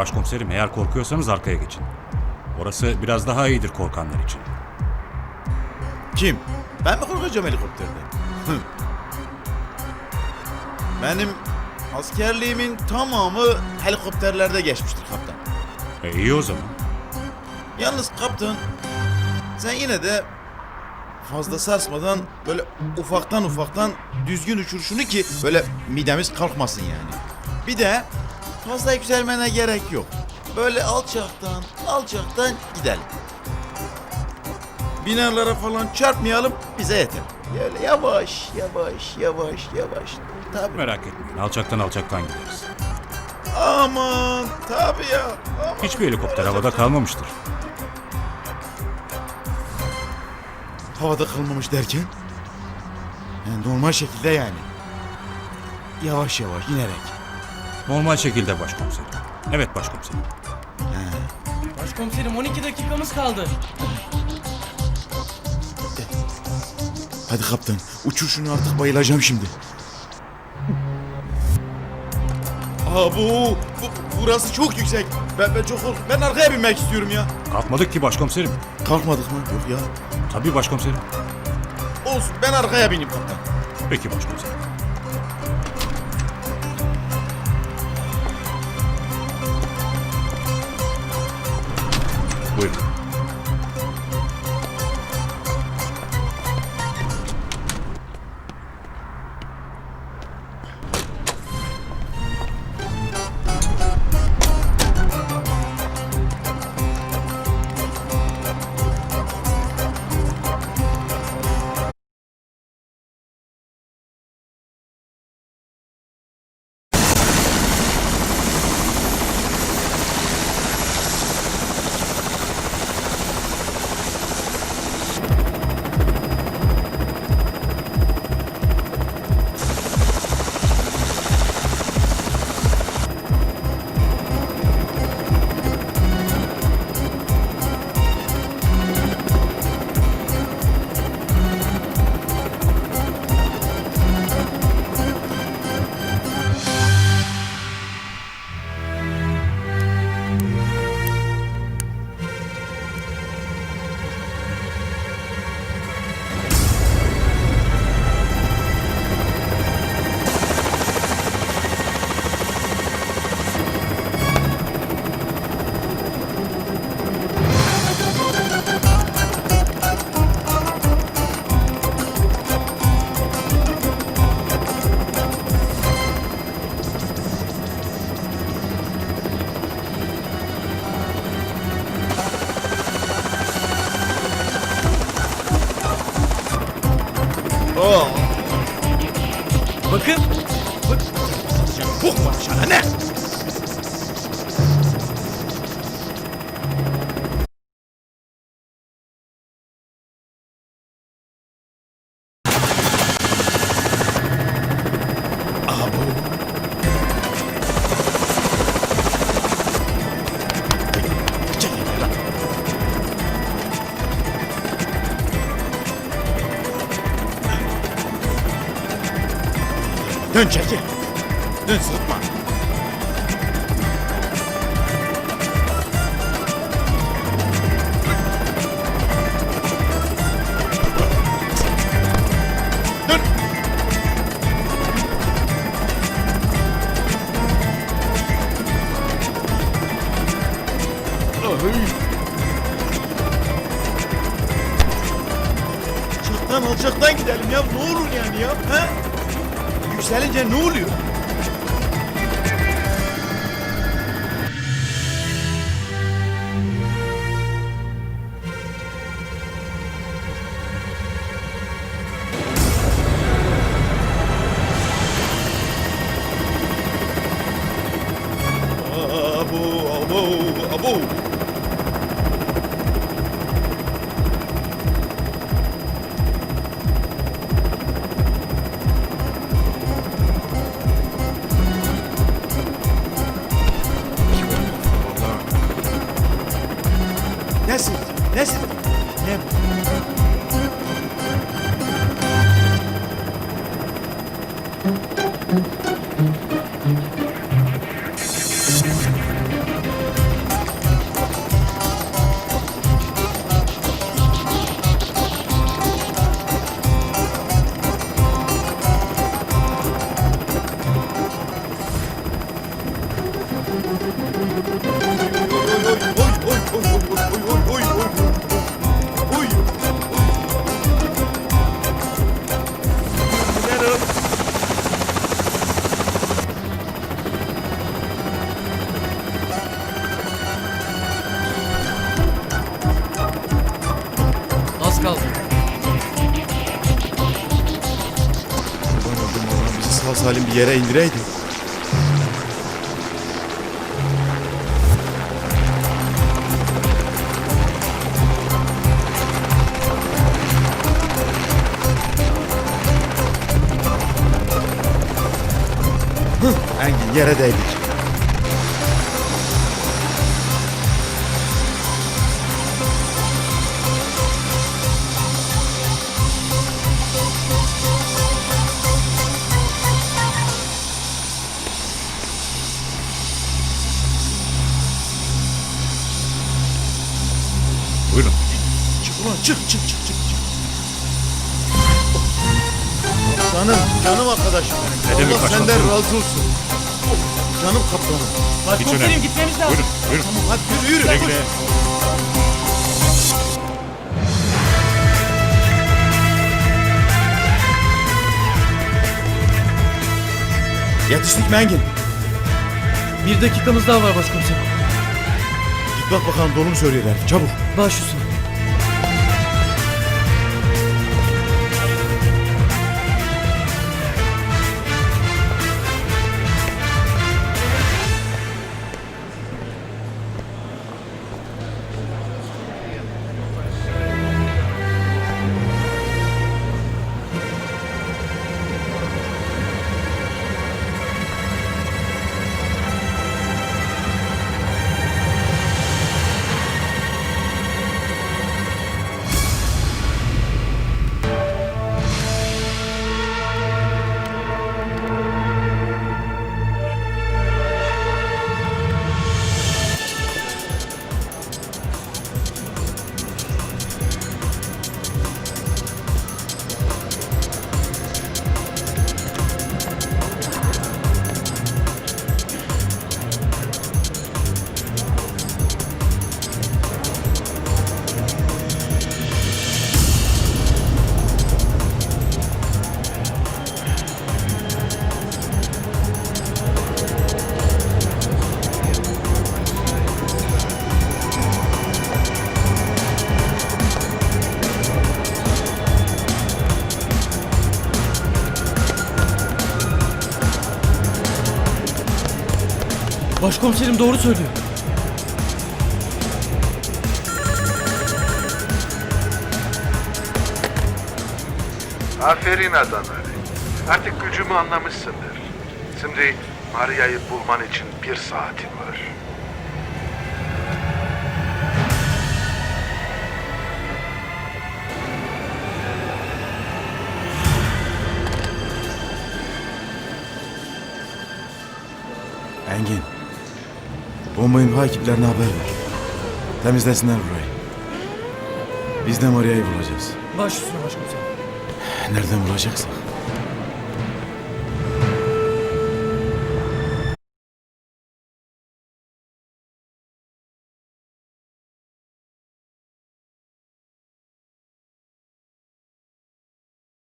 Başkomiserim eğer korkuyorsanız arkaya geçin. Orası biraz daha iyidir korkanlar için. Kim? Ben mi korkacağım helikopterden? Hı. Benim askerliğimin tamamı helikopterlerde geçmiştir kaptan. E iyi o zaman. Yalnız kaptan sen yine de fazla sarsmadan böyle ufaktan ufaktan düzgün uçuruşunu ki böyle midemiz kalkmasın yani. Bir de fazla yükselmene gerek yok. Böyle alçaktan alçaktan gidelim. Binalara falan çarpmayalım bize yeter. Böyle yavaş yavaş yavaş yavaş. Tabii. Merak etmeyin alçaktan alçaktan gideriz. Aman tabii ya. Aman. Hiçbir helikopter havada kalmamıştır. Havada kalmamış derken? Yani normal şekilde yani. Yavaş yavaş inerek. Normal şekilde başkomiserim. Evet başkomiserim. Başkomiserim 12 dakikamız kaldı. Hadi kaptan uçur şunu artık bayılacağım şimdi. Aa bu, bu burası çok yüksek. Ben ben çok korktum. Ben arkaya binmek istiyorum ya. Kalkmadık ki başkomiserim. Kalkmadık mı? Yok ya. Tabii başkomiserim. Olsun ben arkaya bineyim kaptan. Peki başkomiserim. Buyurun. Oo. Bakın. Bok var aşağıda ne? Dön çekil. Dön sırıtma. Dön. Ay. Alçaktan alçaktan gidelim ya. Ne olur yani ya. He? Yükselince ne oluyor? Ne? Salim bir yere indireydi. Hıh, Engin yere değdik. Çık çık çık çık. Canım, canım arkadaşım benim. Ne demek Allah başkomiserim? senden razı olsun. Canım kaptanım. Hiç önemli. gitmemiz lazım. Buyurun, buyurun. Tamam hadi yürü yürü. Güle koş. güle. Yetiştik mi Engin? Bir dakikamız daha var başkomiserim. Git bak bakalım dolu mu söylüyorlar. Çabuk. Baş üstüne. Başkomiserim doğru söylüyor. Aferin Adana. Artık gücümü anlamışsındır. Şimdi Maria'yı bulman için bir saatin var. Engin. Bomba imha ekiplerine haber ver. Temizlesinler burayı. Biz de Maria'yı bulacağız. Baş üstüne başkomiserim. Nereden bulacaksak.